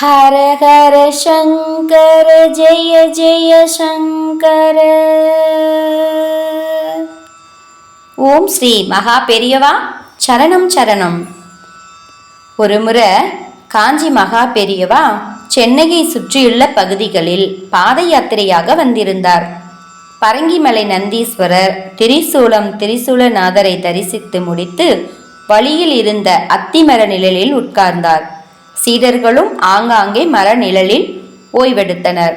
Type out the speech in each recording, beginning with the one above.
ஹர ஹர சங்கர ஜெய ஜெய சங்கர. ஓம் ஸ்ரீ மகா பெரியவா சரணம் சரணம். ஒருமுறை காஞ்சி மகா பெரியவா சென்னையை சுற்றியுள்ள பகுதிகளில் பாத யாத்திரையாக வந்திருந்தார். பரங்கிமலை நந்தீஸ்வரர் திரிசூலம் திரிசூலநாதரை தரிசித்து முடித்து வழியில் இருந்த அத்திமர நிழலில் உட்கார்ந்தார். சீடர்களும் ஆங்காங்கே மர நிழலில் ஓய்வெடுத்தனர்.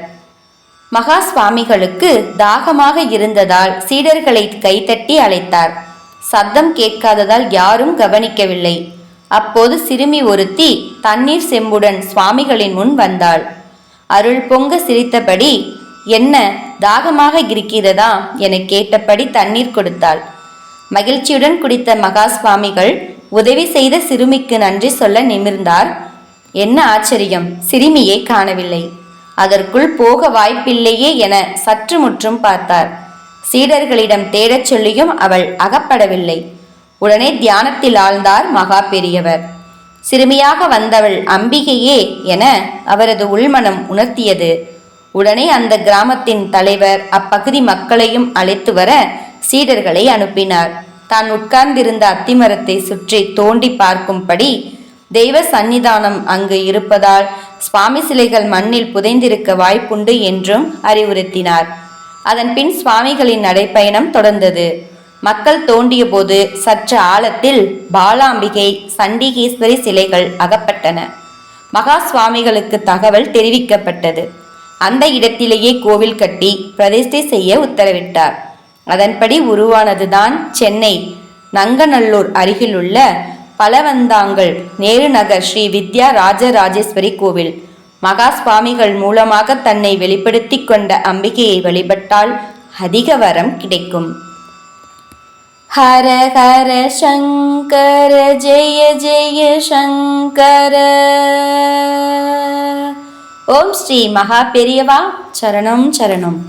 மகா சுவாமிகளுக்கு தாகமாக இருந்ததால் சீடர்களை கைத்தட்டி அழைத்தார். சத்தம் கேட்காததால் யாரும் கவனிக்கவில்லை. அப்போது சிறுமி ஒருத்தி தண்ணீர் செம்புடன் சுவாமிகளின் முன் வந்தாள். அருள் பொங்க சிரித்தபடி என்ன தாகமாக இருக்கிறதா? என கேட்டபடி தண்ணீர் கொடுத்தாள். மகிழ்ச்சியுடன் குடித்த மகா சுவாமிகள் உதவி செய்த சிறுமிக்கு நன்றி சொல்ல நிமிர்ந்தார். என்ன ஆச்சரியம்? சிறுமியை காணவில்லை. அதற்குள் போக வாய்ப்பில்லையே என சற்று முற்றும் பார்த்தார். சீடர்களிடம் தேடச் சொல்லியும் அவள் அகப்படவில்லை. உடனே தியானத்தில் ஆழ்ந்தார் மகா பெரியவர். சிறுமியாக வந்தவள் அம்பிகையே என அவரது உள்மனம் உணர்த்தியது. உடனே அந்த கிராமத்தின் தலைவர் அப்பகுதி மக்களையும் அழைத்து வர சீடர்களை அனுப்பினார். தான் உட்கார்ந்திருந்த அத்திமரத்தை சுற்றி தோண்டி பார்க்கும்படி தெய்வ சந்நிதானம் அங்கு இருப்பதால் சுவாமி சிலைகள் மண்ணில் புதைந்திருக்க வாய்ப்புண்டு என்றும் அறிவுறுத்தினார். அதன் பின் சுவாமிகளின் நடைப்பயணம் தொடர்ந்தது. மக்கள் தோண்டிய போது சற்று ஆழத்தில் பாலாம்பிகை சண்டிகேஸ்வரி சிலைகள் அகப்பட்டன. மகா சுவாமிகளுக்கு தகவல் தெரிவிக்கப்பட்டது. அந்த இடத்திலேயே கோவில் கட்டி பிரதிஷ்டை செய்ய உத்தரவிட்டார். அதன்படி உருவானதுதான் சென்னை நங்கநல்லூர் அருகிலுள்ள பலவந்தாங்கல் நேரு நகர் ஸ்ரீ வித்யா ராஜராஜேஸ்வரி கோவில். மகா சுவாமிகள் மூலமாக தன்னை வெளிப்படுத்திக் கொண்ட அம்பிகையை வழிபட்டால் அதிக வரம் கிடைக்கும். ஹர ஹர சங்கர ஜெய ஜெய சங்கர. ஓம் ஸ்ரீ மகா பெரியவா சரணம் சரணம்.